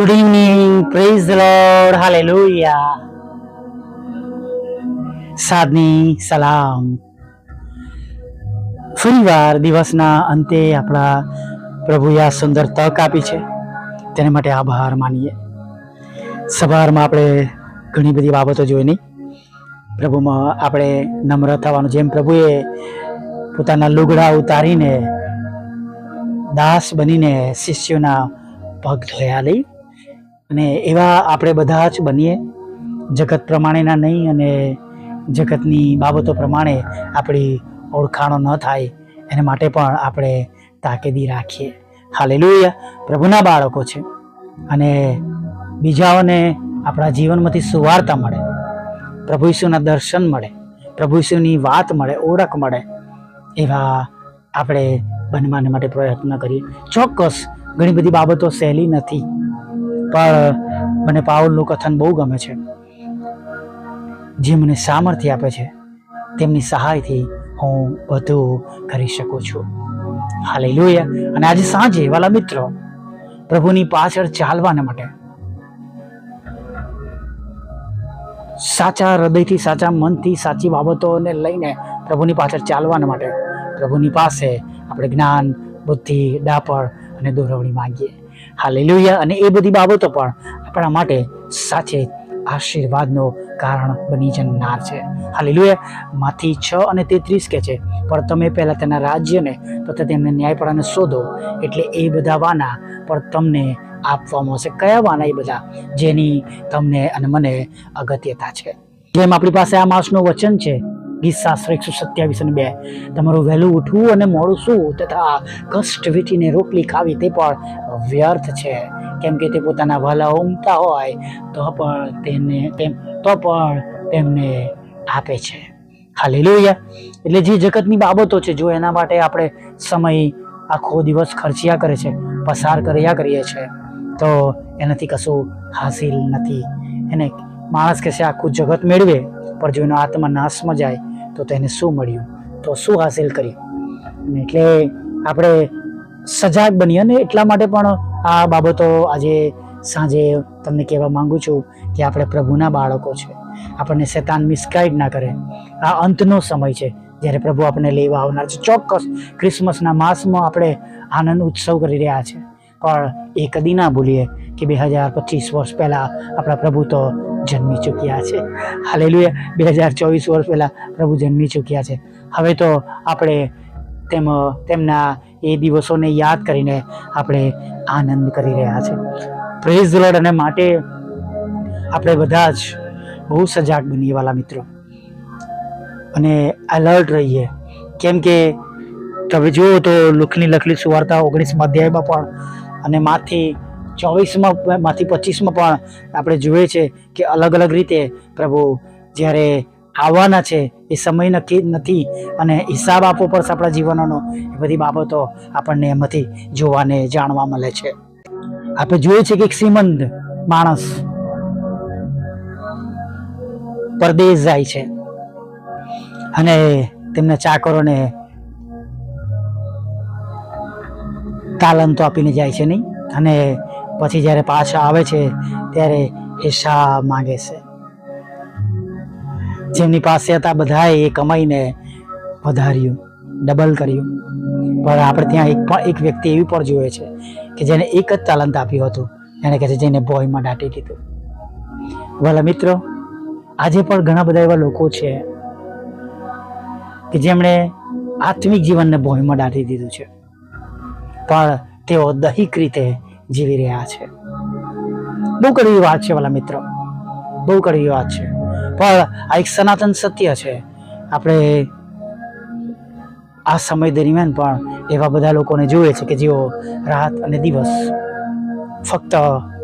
Good evening, praise the Lord, hallelujah. સાદની સલામ. ફરીવાર દિવસના અંતે આપણા પ્રભુએ આ સુંદર તક આપી છે. તેને માટે આભાર માનીએ. સવારમાં આપણે ઘણી બધી બાબતો જોઈ નહીં. પ્રભુમાં આપણે નમ્ર થવાનું જેમ પ્રભુએ પોતાના લુગડા ઉતારીને દાસ બનીને શિષ્યોના પગ ધોયા લઈ અને એવા આપણે બધા જ બનીએ. જગત પ્રમાણેના નહીં અને જગતની બાબતો પ્રમાણે આપણી ઓળખાણો ન થાય એને માટે પણ આપણે તાકેદી રાખીએ. હાલેલુયા. પ્રભુના બાળકો છે. અને બીજાઓને આપણા જીવનમાંથી સુવાર્તા મળે. પ્રભુ ઈસુના દર્શન મળે. પ્રભુ ઈસુની વાત મળે, ઓળખ મળે. એવા આપણે બનવાને માટે પ્રયત્ન કરીએ. ચોક્કસ ઘણી બધી બાબતો સહેલી નથી. પણ મને પાવલનું કથન બહુ ગમે છે. જે મને સામર્થ્ય આપે છે, તેમની સહાયથી હું બધું કરી શકું છું. હાલે અને આજે સાંજે, વાલા મિત્રો, પ્રભુની પાછળ ચાલવાના માટે. સાચા હૃદયથી, સાચા મનથી, સાચી બાબતોને લઈને પ્રભુની પાછળ ચાલવાના માટે પ્રભુની પાસે આપણે જ્ઞાન, બુદ્ધિ ડાપણ અને દોરવણી માંગીએ. હાલેલુયા. અને એ બધી બાબતો પણ આપણા માટે સાચે આશીર્વાદનો કારણ બની જનાર છે. હાલેલુયા. માંથી છ અને તેત્રીસ કે છે, પણ તમે પહેલાં તેના રાજ્યને તથા તેમને ન્યાયપણાને શોધો, એટલે એ બધા વાના પણ તમને આપવામાં આવશે. કયા વાના એ બધા? જેની તમને અને મને અગત્યતા છે. જેમ આપણી પાસે આ માસનું વચન છે ગીત શાસ્ત્ર એકસો સત્યાવીસ અને બે. તમારું વહેલું ઉઠવું અને મોડું શું તથા કષ્ટ વીઠીને રોટલી ખાવી તે પણ વ્યર્થ છે. કેમ કે તે પોતાના વહાલા ઉમતા હોય તો પણ તેને તેમ, તો પણ તેમને આપે છે. હાલેલુયા. એટલે જે જગતની બાબતો છે, જો એના માટે આપણે સમય આખો દિવસ ખર્ચ્યા કરે છે, પસાર કર્યા કરીએ છીએ તો એનાથી કશું હાસિલ નથી. એને માણસ કહેશે આખું જગત મેળવે, પણ જો એનો આત્મા નાશમાં જાય તો તેને શું મળ્યું? તો શું હાસિલ કર્યું એટલે આપણે સજાગ બનીએ અને એટલા માટે પણ આ બાબતો આજે સાંજે તમને કહેવા માંગુ છું કે આપણે પ્રભુના બાળકો છે. આપણને શેતાન મિસગાઈડ ના કરે. આ અંતનો સમય છે જ્યારે પ્રભુ આપણને લેવા આવનાર છે. ચોક્કસ ક્રિસમસના માસમાં આપણે આનંદ ઉત્સવ કરી રહ્યા છે. પણ એ કદી ના ભૂલીએ કે બે હજાર પચીસ વર્ષ પહેલાં આપણા પ્રભુ તો જન્મી ચૂક્યા છે. હાલેલુયા. બે હજાર ચોવીસ વર્ષ પહેલાં પ્રભુ જન્મી ચૂક્યા છે. હવે તો આપણે તેમ, તેમના એ દિવસોને યાદ કરીને આપણે આનંદ કરી રહ્યા છે. પ્રેઝ લોડ અને માટે આપણે બધા જ બહુ સજાગ બનીએ વાલા મિત્રો. અને એલર્ટ રહીએ. કેમ કે તમે જુઓ તો લુખની લખલી સુવાર્તા ઓગણીસમાં અધ્યાયમાં પણ અને માથી ચોવીસમાં માંથી પચીસમાં પણ આપણે જોઈએ છે કે અલગ અલગ રીતે પ્રભુ જ્યારે આવવાના છે એ સમય નક્કી નથી અને હિસાબ આપવો પડશે આપણા જીવનનો, એ બધી બાબતો આપણને એમાંથી જોવાને જાણવા મળે છે. આપણે જોઈએ છે કે એક શ્રીમંત માણસ પરદેશ જાય છે અને તેમના ચાકરોને તાલંતો આપીને જાય છે નહીં અને પછી જ્યારે પાછા આવે છે, ત્યારે હિસાબ માંગે છે? જેમની પાસે હતા બધાએ એ કમાઈને વધાર્યું, ડબલ કર્યું. પણ આપણે ત્યાં એક પણ એક વ્યક્તિ એવી પણ જોઈએ છે કે જેને એક જ તાલંત આપ્યું હતું. એને કહે છે, જેને બોયમાં દાટી દીધું. ભલા મિત્રો, આજે પણ ઘણા બધા એવા લોકો છે કે જેમણે આત્મિક જીવનને ભોયમાં દાટી દીધું છે. પણ તેઓ દૈહિક રીતે જીવી રહ્યા છે. બહુ કડવી વાત છે વાલા મિત્રો. બહુ કડવી વાત છે. પણ આ એક સનાતન સત્ય છે. આપણે આ સમય દરમિયાન પણ એવા બધા લોકોને જોઈએ છે કે જેઓ રાત અને દિવસ ફક્ત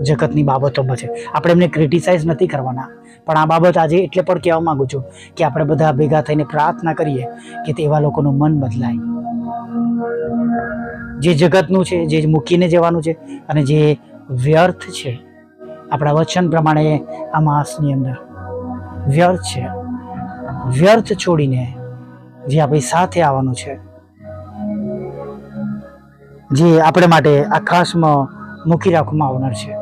જગતની બાબતોમાં છે. આપણે એમને ક્રિટિસાઇઝ નથી કરવાના. પણ આ બાબત આજે એટલે પણ કહેવા માગું છું કે આપણે બધા ભેગા થઈને પ્રાર્થના કરીએ કે તેવા લોકોનું મન બદલાય. જે જગતનું છે, જે મૂકીને જવાનું છે અને જે વ્યર્થ છે. આપણા વચન પ્રમાણે આ માસની અંદર વ્યર્થ છે. વ્યર્થ છોડીને જે આપણી સાથે આવવાનું છે, જે આપણે માટે આકાશમાં મૂકી રાખવામાં આવનાર છે.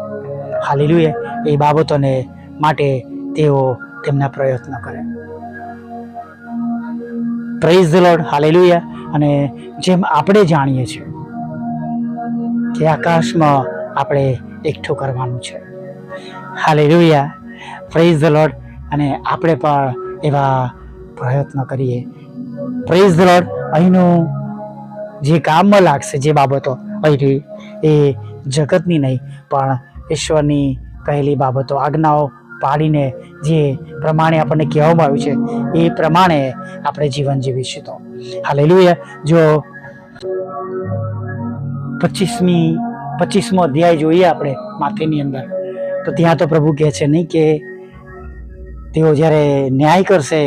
હાલેલુયા. એ બાબતોને માટે તેઓ તેમના પ્રયત્ન કરે. Praise the Lord hallelujah. અને જેમ આપણે જાણીએ છીએ કે આકાશમાં આપણે એકઠું કરવાનું છે. હાલેલુયા. પ્રેઝ ધ લોડ અને આપણે પણ એવા પ્રયત્ન કરીએ. પ્રેઝ ધ લોડ અહીંનું જે કામમાં લાગશે, જે બાબતો, અહીંથી એ જગતની નહીં, પણ ઈશ્વરની કહેલી બાબતો, આજ્ઞાઓ પાડીને જે પ્રમાણે આપણને કહેવામાં આવ્યું છે, એ પ્રમાણે આપણે જીવન જીવીશું તો. હાલે જો પચીસમી, પચીસમો અધ્યાય જોઈએ આપણે માથેની અંદર. તો ત્યાં તો પ્રભુ કહે છે નહીં કે તેઓ જ્યારે ન્યાય કરશે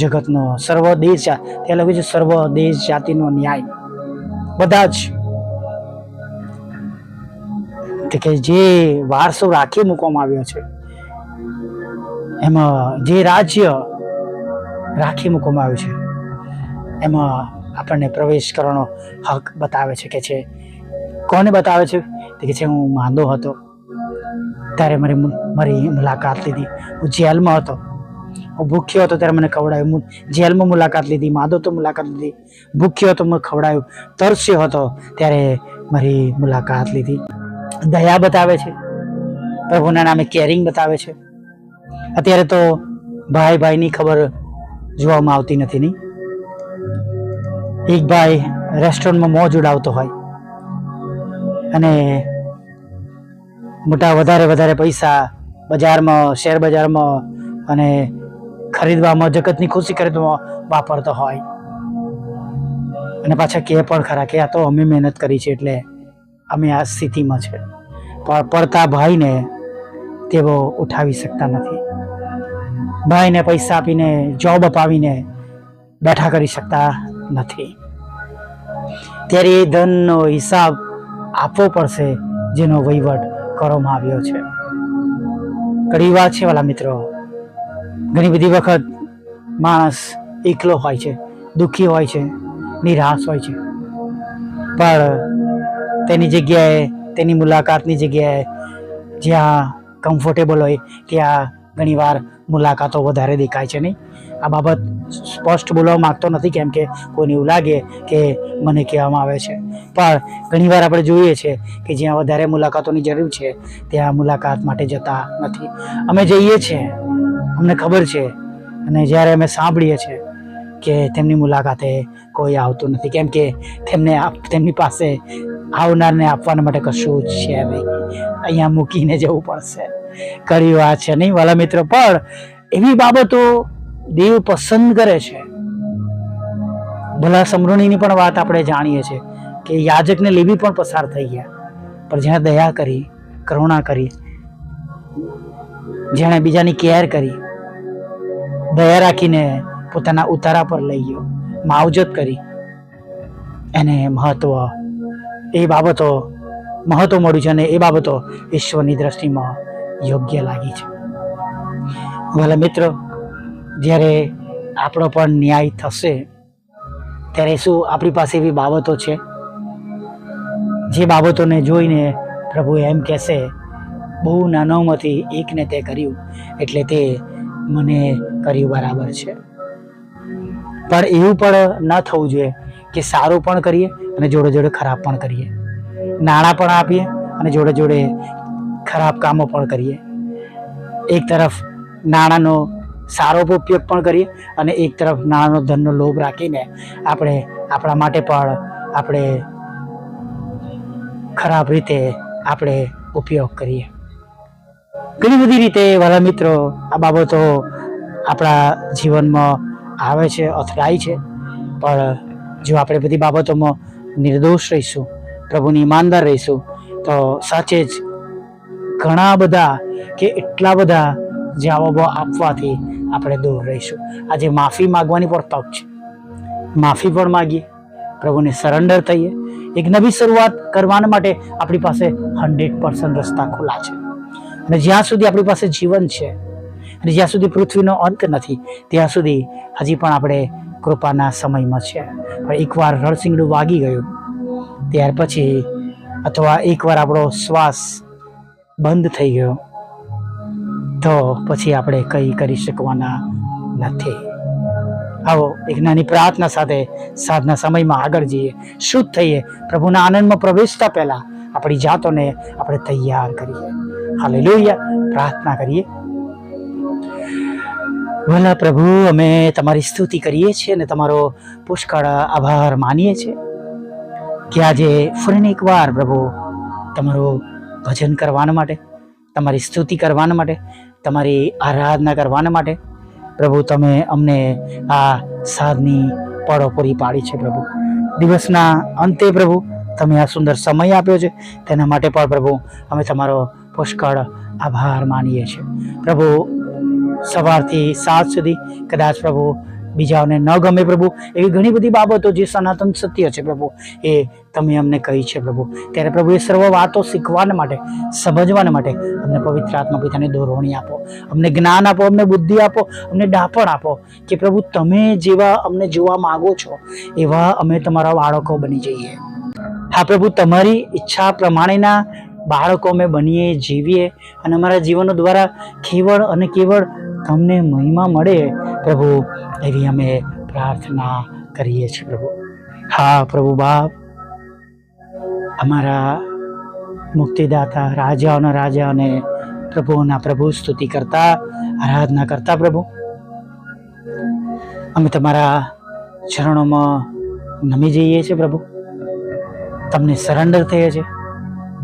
જગતનો સર્વ દેશ ત્યાં લખ્યું છે સર્વ દેશ જાતિનો ન્યાય. બધા જ કે જે વારસો રાખી મૂકવામાં આવ્યો છે, એમાં જે રાજ્ય રાખી મૂકવામાં આવ્યું છે, એમાં આપણને પ્રવેશ કરવાનો હક બતાવે છે કે છે, કોને બતાવે છે? તે કે છે, હું માંદો હતો. ત્યારે મારી મારી મુલાકાત લીધી. હું જેલમાં હતો. હું ભૂખ્યો હતો ત્યારે મને ખવડાવ્યું. હું જેલમાં મુલાકાત લીધી, માંદો તો મુલાકાત લીધી. ભૂખ્યો હતો, મને ખવડાવ્યું. તરસ્યો હતો ત્યારે મારી મુલાકાત લીધી. દયા બતાવે છે. પ્રભુના નામે કેરિંગ બતાવે છે. અત્યારે તો ભાઈ ભાઈની ખબર જોવામાં આવતી નથી નહીં એક ભાઈ રેસ્ટોરન્ટમાં મોજ ઉડાવતો હોય. અને મોટા વધારે વધારે પૈસા બજારમાં, શેર બજારમાં અને ખરીદવામાં, જગતની ખુશી ખરીદવામાં વાપરતો હોય. અને પાછા કે પણ ખરા કે આ તો અમે મહેનત કરી છે એટલે અમે આ સ્થિતિમાં છે. પણ પડતા ભાઈને તેઓ ઉઠાવી શકતા નથી. ભાઈને પૈસા આપીને જોબ અપાવીને બેઠા કરી શકતા નથી. ત્યારે એ ધનનો હિસાબ આપવો પડશે જેનો વહીવટ કરવામાં આવ્યો છે. ઘણી વાત છે વાલા મિત્રો, ઘણી બધી વખત માણસ એકલો હોય છે, દુઃખી હોય છે, નિરાશ હોય છે. પણ તેની જગ્યાએ, તેની મુલાકાતની જગ્યાએ જ્યાં કમ્ફર્ટેબલ હોય, ત્યાં ઘણીવાર મુલાકાતો વધારે દેખાય છે નહીં. આ બાબત સ્પષ્ટ બોલવા માગતો નથી કેમ કે કોઈને એવું લાગે કે મને કહેવામાં આવે છે. પણ ઘણીવાર આપણે જોઈએ છે કે જ્યાં વધારે મુલાકાતોની જરૂર છે, ત્યાં મુલાકાત માટે જતા નથી. અમે જઈએ છીએ અમને ખબર છે અને જ્યારે અમે સાંભળીએ છીએ કે તેમની મુલાકાતે કોઈ આવતું નથી, કેમ કે તેમને તેમની પાસે આવનારને આપવાના માટે કશું જ છે નહીં. અહીંયા મૂકીને જવું પડશે. કરી વાત છે નહીં વાલા મિત્રો, પણ એવી બાબતો દેવ પસંદ કરે છે. ભલા સમૃણીની પણ વાત આપણે જાણીએ છીએ કે યાજકને લેવી પણ પસાર થઈ ગયા. પણ જેણે દયા કરી, કરુણા કરી, જેણે બીજાની કેર કરી, દયા રાખીને પોતાના ઉતારા પર લઈ ગયો, માવજત કરી. એને મહત્વ એ બાબતો મહત્વ મળ્યું છે અને એ બાબતો ઈશ્વરની દ્રષ્ટિમાં યોગ્ય લાગી છે. ભલા મિત્રો, જ્યારે આપણો પણ ન્યાય થશે, ત્યારે શું આપણી પાસે એવી બાબતો છે? જે બાબતોને જોઈને પ્રભુ એમ કહેશે, બહુ નાનોમાંથી એકને તે કર્યું, એટલે તે મને કર્યું બરાબર છે. પણ એવું પણ ન થવું જોઈએ કે સારું પણ કરીએ અને જોડે જોડે ખરાબ પણ કરીએ. નાણાં પણ આપીએ અને જોડે જોડે ખરાબ કામો પણ કરીએ. એક તરફ નાણાંનો સારો ઉપયોગ પણ કરીએ અને એક તરફ નાણાંનો ધનનો લોભ રાખીને આપણે આપણા માટે પણ આપણે ખરાબ રીતે આપણે ઉપયોગ કરીએ. ઘણી બધી રીતે વાલા મિત્રો આ બાબતો આપણા જીવનમાં આવે છે, અથડાય છે. પણ જો આપણે બધી બાબતોમાં નિર્દોષ રહીશું પ્રભુની ઈમાનદાર રહીશું. તો સાચે જ ઘણા બધા કે એટલા બધા જવાબો આપવાથી આપણે દૂર રહીશું. આજે માફી માગવાની પણ તક છે. માફી પણ માગીએ. પ્રભુને સરેન્ડર થઈએ. એક નવી શરૂઆત કરવાના માટે આપણી પાસે હંડ્રેડ પર્સન્ટ રસ્તા ખુલ્લા છે. અને જ્યાં સુધી આપણી પાસે જીવન છે, અને જ્યાં સુધી પૃથ્વીનો અંત નથી, ત્યાં સુધી હજી પણ આપણે કૃપાના સમયમાં છે. પણ એકવાર રણસિંગડું વાગી ગયું. ત્યાર પછી અથવા એકવાર આપણો શ્વાસ બંધ થઈ ગયો, તો પછી આપણે કંઈ કરી શકવાના નથી. આવો એક નાની પ્રાર્થના સાથે સાધના સમયમાં આગળ જઈએ, શુદ્ધ થઈએ, પ્રભુના આનંદમાં પ્રવેશતા પહેલાં આપણી જાતોને આપણે તૈયાર કરીએ. હાલે પ્રાર્થના કરીએ. ભલા પ્રભુ, અમે તમારી સ્તુતિ કરીએ છીએ અને તમારો પુષ્કળ આભાર માનીએ છીએ. કે આજે ફરીને એકવાર પ્રભુ, તમારું ભજન કરવાના માટે, તમારી સ્તુતિ કરવાના માટે, તમારી આરાધના કરવાના માટે, પ્રભુ, તમે અમને આ સાધની પળો પૂરી પાડી છે પ્રભુ. દિવસના અંતે પ્રભુ, તમે આ સુંદર સમય આપ્યો છે, તેના માટે પણ પ્રભુ, અમે તમારો પુષ્કળ આભાર માનીએ છીએ. પ્રભુ, સવારથી સાંજ સુધી કદાચ પ્રભુ બીજાઓને ન ગમે પ્રભુ, એવી ઘણી બધી બાબતો જે સનાતન સત્ય છે પ્રભુ, એ તમે અમને કહી છે પ્રભુ. ત્યારે પ્રભુ એ સર્વ વાતો શીખવાના માટે, સમજવાના માટે અમને પવિત્ર આત્મા પિતાને દોરવણી આપો. અમને જ્ઞાન આપો, અમને બુદ્ધિ આપો, અમને ડાપણ આપો કે પ્રભુ તમે જેવા અમને જોવા માગો છો, એવા અમે તમારા બાળકો બની જઈએ. હા પ્રભુ, તમારી ઈચ્છા પ્રમાણેના બાળકો અમે બનીએ, જીવીએ અને અમારા જીવનો દ્વારા કેવળ અને કેવળ તમને મહિમા મળે પ્રભુ, એવી અમે પ્રાર્થના કરીએ છીએ, પ્રભુ. હા, પ્રભુ બાપ, અમારા મુક્તિદાતા, રાજાઓના રાજા અને પ્રભુઓના પ્રભુ સ્તુતિ કરતા, આરાધના કરતા, પ્રભુ. અમે તમારા ચરણોમાં નમી જઈએ છીએ, પ્રભુ. તમને સરેન્ડર થઈએ છીએ.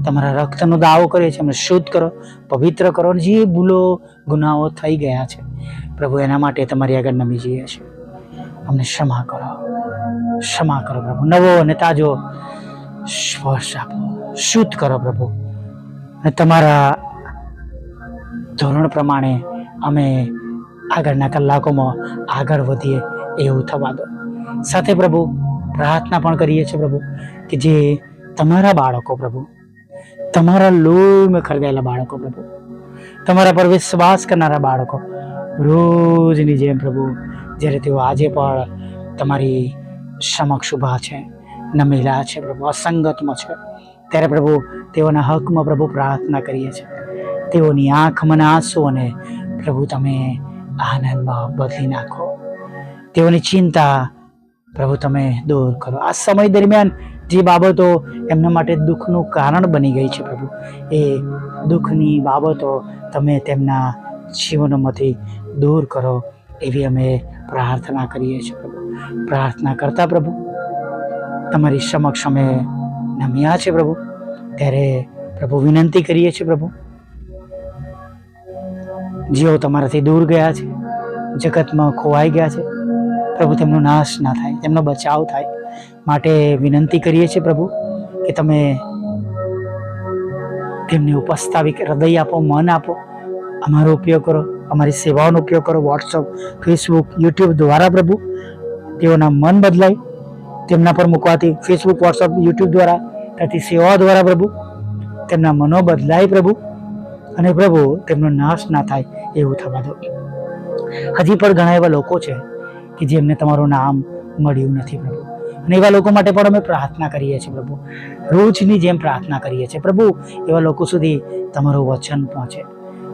તમારા રક્તનો દાવો કરીએ છીએ. અમને શુદ્ધ કરો, પવિત્ર કરો. જે ભૂલો, ગુનાઓ થઈ ગયા છે પ્રભુ, એના માટે તમારી આગળ નમી જઈએ છીએ. અમને ક્ષમા કરો. ક્ષમા કરો પ્રભુ. નવો અને તાજો સ્પર્શ આપો. શુદ્ધ કરો પ્રભુ. અને તમારા ધોરણ પ્રમાણે અમે આગળના કલાકોમાં આગળ વધીએ એવું થવા દો. સાથે પ્રભુ, પ્રાર્થના પણ કરીએ છીએ પ્રભુ, કે જે તમારા બાળકો પ્રભુ, તમારા લોહીમાં ખરગાયેલા બાળકો પ્રભુ, તમારા પર વિશ્વાસ કરનારા બાળકો રોજની જેમ પ્રભુ, જ્યારે તેઓ આજે પણ તમારી સમક્ષ ઊભા છે, નમેલા છે પ્રભુ, અસંગતમાં છે, ત્યારે પ્રભુ તેઓના હકમાં પ્રભુ પ્રાર્થના કરીએ છીએ. તેઓની આંખમાં આંસુ અને પ્રભુ તમે આનંદમાં બદલી નાખો. તેઓની ચિંતા પ્રભુ તમે દૂર કરો. આ સમય દરમિયાન જે બાબતો એમના માટે દુઃખનું કારણ બની ગઈ છે પ્રભુ, એ દુઃખની બાબતો તમે તેમના જીવનોમાંથી દૂર કરો એવી અમે પ્રાર્થના કરીએ છીએ પ્રભુ. પ્રાર્થના કરતા પ્રભુ, તમારી સમક્ષ અમે નમ્યા છે પ્રભુ. ત્યારે પ્રભુ વિનંતી કરીએ છીએ પ્રભુ જેઓ તમારાથી દૂર ગયા છે, જગતમાં ખોવાઈ ગયા છે. પ્રભુ, તેમનો નાશ ના થાય, તેમનો બચાવ થાય. માટે વિનંતી કરીએ છીએ પ્રભુ કે તમે તેમને ઉપસ્થાવી હૃદય આપો, મન આપો, અમારો ઉપયોગ કરો. અમારી સેવાઓનો ઉપયોગ કરો. વોટ્સઅપ ફેસબુક યુટ્યુબ દ્વારા પ્રભુ તેઓના મન બદલાય, તેમના પર મૂકવાથી ફેસબુક વોટ્સઅપ યુટ્યુબ દ્વારા થતી સેવાઓ દ્વારા પ્રભુ તેમના મનો બદલાય પ્રભુ અને પ્રભુ તેમનો નાશ ના થાય એવું થવા દો. હજી પણ ઘણા એવા લોકો છે કે જેમને તમારું નામ મળ્યું નથી પ્રભુ. અને એવા લોકો માટે પણ અમે પ્રાર્થના કરીએ છીએ પ્રભુ. રોજની જેમ પ્રાર્થના કરીએ છીએ. પ્રભુ, એવા લોકો સુધી તમારું વચન પહોંચે.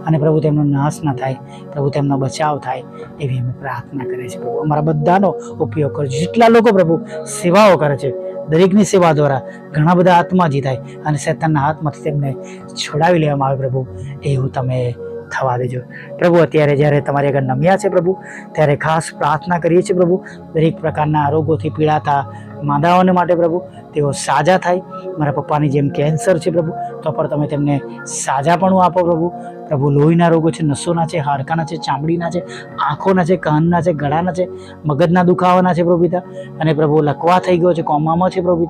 અને પ્રભુ તેમનો નાશ ન થાય, પ્રભુ તેમનો બચાવ થાય એવી અમે પ્રાર્થના કરીએ છીએ. પ્રભુ, અમારા બધાનો ઉપયોગ કરો. જેટલા લોકો પ્રભુ સેવાઓ કરે છે, દરેકની સેવા દ્વારા ઘણા બધા આત્મા જીતાય અને શેતાનના હાથમાંથી તેમને છોડાવી લેવામાં આવે પ્રભુ, એવું તમે થવા દેજો. પ્રભુ, અત્યારે જ્યારે તમારી આગળ નમ્યા છે પ્રભુ, ત્યારે ખાસ પ્રાર્થના કરીએ છીએ પ્રભુ, દરેક પ્રકારના રોગોથી પીડાતા માદાઓને માટે પ્રભુ, તેઓ સાજા થાય. મારા પપ્પાની જેમ કેન્સર છે પ્રભુ, તો પણ તમે તેમને સાજાપણું આપો પ્રભુ. પ્રભુ, લોહીના રોગો છે, નસોના છે, હાડકાના છે, ચામડીના છે, આંખોના છે, કાનના છે, ગળાના છે, મગજના દુખાવાના છે પ્રભુતા અને પ્રભુ, લકવા થઈ ગયો છે, કોમામાં છે પ્રભુ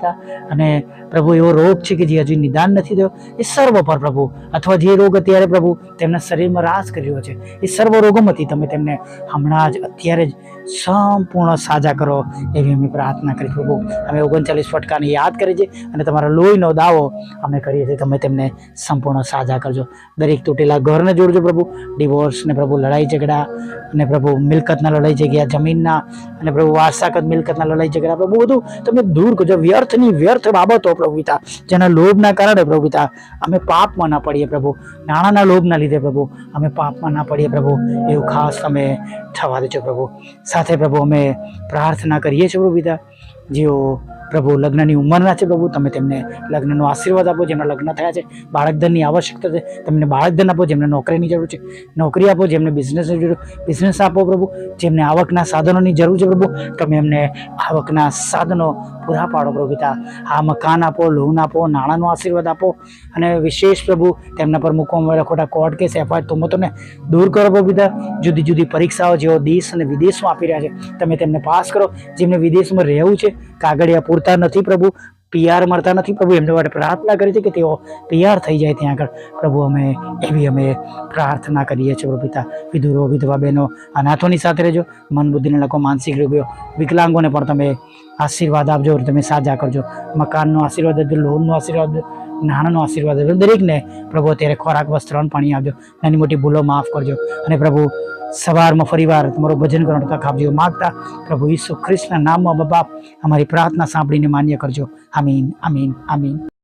અને પ્રભુ, એવો રોગ છે કે જે હજી નિદાન નથી થયો. એ સર્વ પર પ્રભુ, અથવા જે રોગ અત્યારે પ્રભુ તેમના શરીરમાં રાસ કરી રહ્યો છે, એ સર્વ રોગોમાંથી તમે તેમને હમણાં જ અત્યારે જ સંપૂર્ણ સાજા કરો એવી અમે પ્રાર્થના કરી, પ્રભુ. અમે ઓગણચાલીસ ફટકાને યાદ કરીએ છીએ અને તમારા લોહીનો દાવો અમે કરીએ છીએ. તમે તેમને સંપૂર્ણ સાજા કરજો. દરેક તૂટેલા ઘરને જોડજો પ્રભુ. ડિવોર્સ ને પ્રભુ લડાઈ ઝઘડા અને પ્રભુ મિલકતના લડાઈ ઝઘડા, જમીનના અને પ્રભુ વારસાગત મિલકતના લડાઈ ઝઘડા, પ્રભુ બધું તમે દૂર કરજો. વ્યર્થની વ્યર્થ બાબતો પ્રભુ પિતા, જેના લોભના કારણે પ્રભુ પિતા, અમે પાપમાં ના પડીએ પ્રભુ. નાણાંના લોભના લીધે પ્રભુ, અમે પાપમાં ના પડીએ પ્રભુ. એવું ખાસ તમે થવા દેજો પ્રભુ. સાથે પ્રભુ અમે પ્રાર્થના કરીએ છીએ પ્રભુ પિતા. જેઓ પ્રભુ લગ્નની ઉંમરના છે પ્રભુ, તમે તેમને લગ્નનો આશીર્વાદ આપો, જેમના લગ્ન થયા છે, બાળકધનની આવશ્યકતા છે, તમને બાળકધન આપો, જેમને નોકરીની જરૂર છે, નોકરી આપો, જેમને બિઝનેસની જરૂર, બિઝનેસ આપો પ્રભુ, જેમને આવકના સાધનોની જરૂર છે પ્રભુ, તમે એમને આવકના સાધનો પૂરા પાડો પ્રભુ આ મકાન આપો લોન આપો, નાણાંનો આશીર્વાદ આપો, અને વિશેષ પ્રભુ, તેમના પર મૂકવામાં આવેલા ખોટા કોર્ટ કેસ એફઆઈઆર તુમતોને દૂર કરો પ્રભુ જુદી જુદી પરીક્ષાઓ જેઓ દેશ અને વિદેશમાં આપી રહ્યા છે, તમે તેમને પાસ કરો, જેમને વિદેશમાં રહેવું છે, કાગળિયા પૂરતા નથી પ્રભુ પીઆર મળતા નથી પ્રભુ, એમના માટે પ્રાર્થના કરી છે કે તેઓ પીઆર થઈ જાય ત્યાં આગળ. પ્રભુ, અમે એવી અમે પ્રાર્થના કરીએ છીએ પ્રભુ પિતા, વિધુરો, વિધવા બહેનો, અનાથોની સાથે રહેજો, મન બુદ્ધિને લખો, માનસિક રોગીઓ વિકલાંગોને પણ તમે આશીર્વાદ આપજો તમે સાજા કરજો. મકાનનો આશીર્વાદ આપજો લોનનો આશીર્વાદ નાણાંનો આશીર્વાદ આપજો દરેકને પ્રભુ અત્યારે ખોરાક, વસ્ત્ર પાણી આપજો. નાની મોટી ભૂલો માફ કરજો. અને પ્રભુ સવારમાં ફરીવાર તમારું ભજન કરવાનું તક આપજો માગતા પ્રભુ ઈસુ ખ્રિસ્તના નામમાં બાપ, અમારી પ્રાર્થના સાંભળીને માન્ય કરજો. આમીન આમીન આમીન.